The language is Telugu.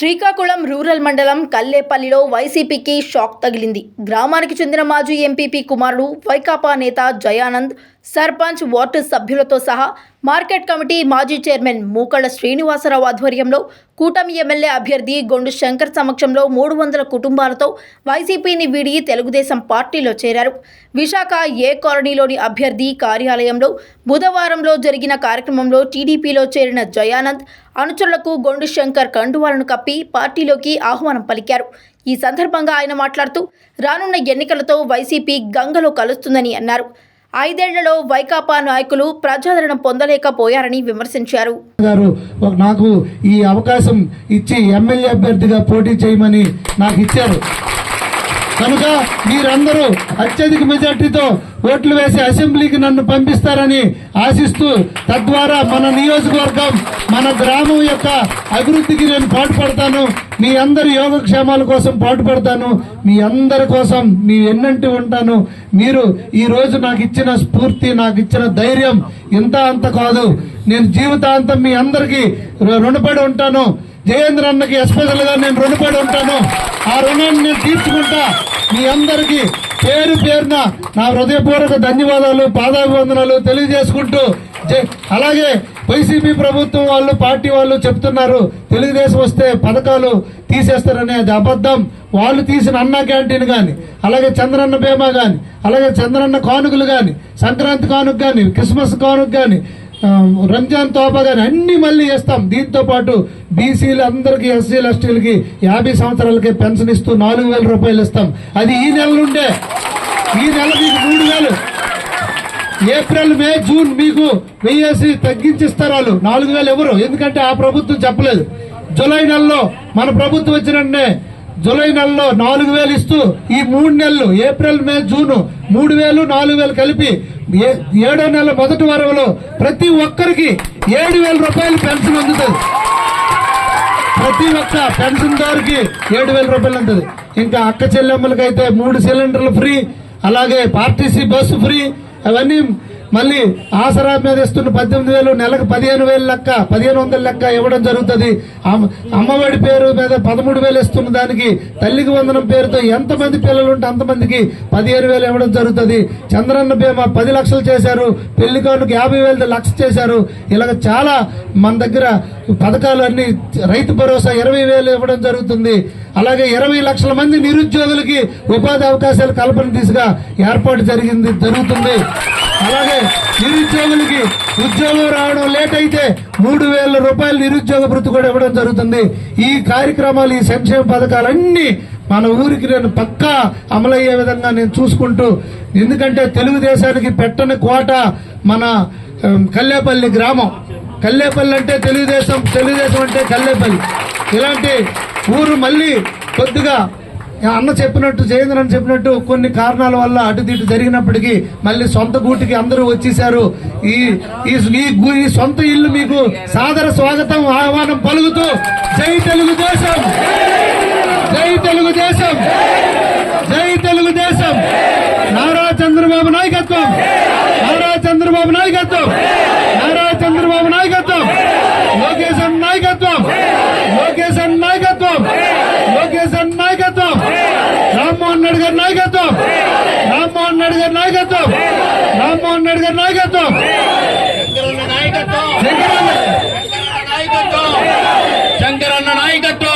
శ్రీకాకుళం రూరల్ మండలం కల్లేపల్లిలో వైసీపీకి షాక్ తగిలింది. గ్రామానికి చెందిన మాజీ ఎంపీపీ కుమారుడు వైకాపా నేత జయానంద్ సర్పంచ్ వార్డు సభ్యులతో సహా మార్కెట్ కమిటీ మాజీ చైర్మన్ మూకళ్ళ శ్రీనివాసరావు ఆధ్వర్యంలో కూటమి ఎమ్మెల్యే అభ్యర్థి గొండు శంకర్ సమక్షంలో మూడు వందల కుటుంబాలతో వైసీపీని వీడి తెలుగుదేశం పార్టీలో చేరారు. విశాఖ ఏ కాలనీలోని అభ్యర్థి కార్యాలయంలో బుధవారంలో జరిగిన కార్యక్రమంలో టీడీపీలో చేరిన జయానంద్ అనుచరులకు గొండు శంకర్ కండువాలను కప్పి పార్టీలోకి ఆహ్వానం పలికారు. ఈ సందర్భంగా ఆయన మాట్లాడుతూ రానున్న ఎన్నికలతో వైసీపీ గంగలో కలుస్తుందని అన్నారు. ఐదేళ్ళలో వైకాపా నాయకులు ప్రజాదరణ పొందలేకపోయారని విమర్శించారు. గారు నాకు ఈ అవకాశం ఇచ్చి ఎమ్మెల్యే అభ్యర్థిగా పోటీ చేయమని నాకు ఇచ్చారు. కనుక మీరందరూ అత్యధిక మెజార్టీతో ఓట్లు వేసి అసెంబ్లీకి నన్ను పంపిస్తారని ఆశిస్తూ తద్వారా మన నియోజకవర్గం మన గ్రామం యొక్క అభివృద్ధికి నేను పాటుపడతాను. మీ అందరి యోగక్షేమాల కోసం పాటుపడతాను. మీ అందరి కోసం మీ ఎన్నంటి ఉంటాను. మీరు ఈ రోజు నాకు ఇచ్చిన స్ఫూర్తి నాకు ఇచ్చిన ధైర్యం ఇంత అంత కాదు. నేను జీవితాంతం మీ అందరికీ రుణపడి ఉంటాను. జయేంద్ర అన్నకి ఎస్పెషల్గా నేను రుణపడి ఉంటాను. ఆ రుణాన్ని నేను తీర్చుకుంటా. మీ అందరికీ పేరు పేరున నా హృదయపూర్వక ధన్యవాదాలు పాదాభివందనాలు తెలియజేసుకుంటూ అలాగే వైసీపీ ప్రభుత్వం వాళ్ళు పార్టీ వాళ్ళు చెప్తున్నారు. తెలుగుదేశం వస్తే పథకాలు తీసేస్తారనే అది అబద్ధం. వాళ్ళు తీసిన అన్న క్యాంటీన్ కానీ అలాగే చంద్రన్న బీమా కానీ అలాగే చంద్రన్న కానుకలు కానీ సంక్రాంతి కానుక కానీ క్రిస్మస్ కానుక కానీ రంజాన్ తోపా గాని అన్ని మళ్ళీ ఇస్తాం దీంతో పాటు బీసీలు అందరికీ ఎస్సీలు ఎస్టీలకి యాభై సంవత్సరాలకి పెన్షన్ ఇస్తూ నాలుగు వేల రూపాయలు ఇస్తాం. అది ఈ నెల నుండే. ఈ నెల మీకు మూడు వేలు. ఏప్రిల్ మే జూన్ మీకు వెయ్యేసి తగ్గించిస్తారు వాళ్ళు. నాలుగు వేలు ఎవరు? ఎందుకంటే ఆ ప్రభుత్వం చెప్పలేదు. జూలై నెలలో మన ప్రభుత్వం వచ్చిన జూలై నెలలో నాలుగు వేలు ఇస్తూ ఈ మూడు నెలలు ఏప్రిల్ మే జూన్ మూడు వేలు నాలుగు వేలు కలిపి ఏ- ఏడో నెల మొదటి వారంలో ప్రతి ఒక్కరికి ఏడు వేల రూపాయలు పెన్షన్ అందుతుంది. ప్రతి ఒక్క పెన్షన్దారుకి ఏడు వేల రూపాయలు ఉంటుంది ఇంకా అక్క చెల్లెమ్మలకైతే మూడు సిలిండర్లు ఫ్రీ అలాగే పార్టీసీ బస్సు ఫ్రీ అవన్నీ మళ్ళీ ఆసరా మీద ఇస్తున్న పద్దెనిమిది వేలు నెలకు పదిహేను వేలు లెక్క పదిహేను వందల లెక్క ఇవ్వడం జరుగుతుంది. అమ్మ- అమ్మఒడి పేరు మీద పదమూడు వేలు ఇస్తున్న దానికి తల్లికి వందనం పేరుతో ఎంతమంది పిల్లలు ఉంటే అంతమందికి పదిహేను వేలు ఇవ్వడం జరుగుతుంది. చంద్రన్న బీమా పది లక్షలు చేశారు పెళ్ళి కానుక యాభై వేలు లక్ష చేశారు. ఇలాగ చాలా మన దగ్గర పథకాలు అన్ని రైతు భరోసా ఇరవై వేలు ఇవ్వడం జరుగుతుంది. అలాగే ఇరవై లక్షల మంది నిరుద్యోగులకి ఉపాధి అవకాశాలు కల్పన దిశగా ఏర్పాటు జరిగింది జరుగుతుంది. అలాగే నిరుద్యోగులకి ఉద్యోగం రావడం లేట్ అయితే మూడు వేల రూపాయల నిరుద్యోగ భృతి కూడా ఇవ్వడం జరుగుతుంది. ఈ కార్యక్రమాలు ఈ సంక్షేమ పథకాలన్నీ మన ఊరికి నేను పక్కా అమలయ్యే విధంగా నేను చూసుకుంటూ ఎందుకంటే తెలుగుదేశానికి పెట్టని కోట మన కల్లేపల్లి గ్రామం. కల్లేపల్లి అంటే తెలుగుదేశం తెలుగుదేశం అంటే కల్లేపల్లి. ఇలాంటి ఊరు మళ్ళీ కొద్దిగా అన్న చెప్పినట్టు జయేంద్ర అన్న చెప్పినట్టు కొన్ని కారణాల వల్ల అటు ఇటు జరిగినప్పటికీ మళ్ళీ సొంత గూటికి అందరూ వచ్చేసారు ఈ ఈ సొంత ఇల్లు మీకు సాదర స్వాగతం ఆహ్వానం పలుకుతూ జై తెలుగుదేశం! జై తెలుగుదేశం! జై తెలుగుదేశం! నారా చంద్రబాబు నాయకత్వం! నారా చంద్రబాబు నాయకత్వం! నారా చంద్రబాబు నాయకత్వం! లోకేశం నాయకత్వం లోకేశ్ అన్న నాయకత్వం లోకేశ్ అన్న నాయకత్వం రామ్మోహన్ రెడ్డి గారి నాయకత్వం. రామ్మోహన్ రెడ్డి గారి నాయకత్వం. రామ్మోహన్ రెడ్డి గారి నాయకత్వం. శంకరన్న నాయకత్వం. శ్రీనివాస్ నాయకత్వం.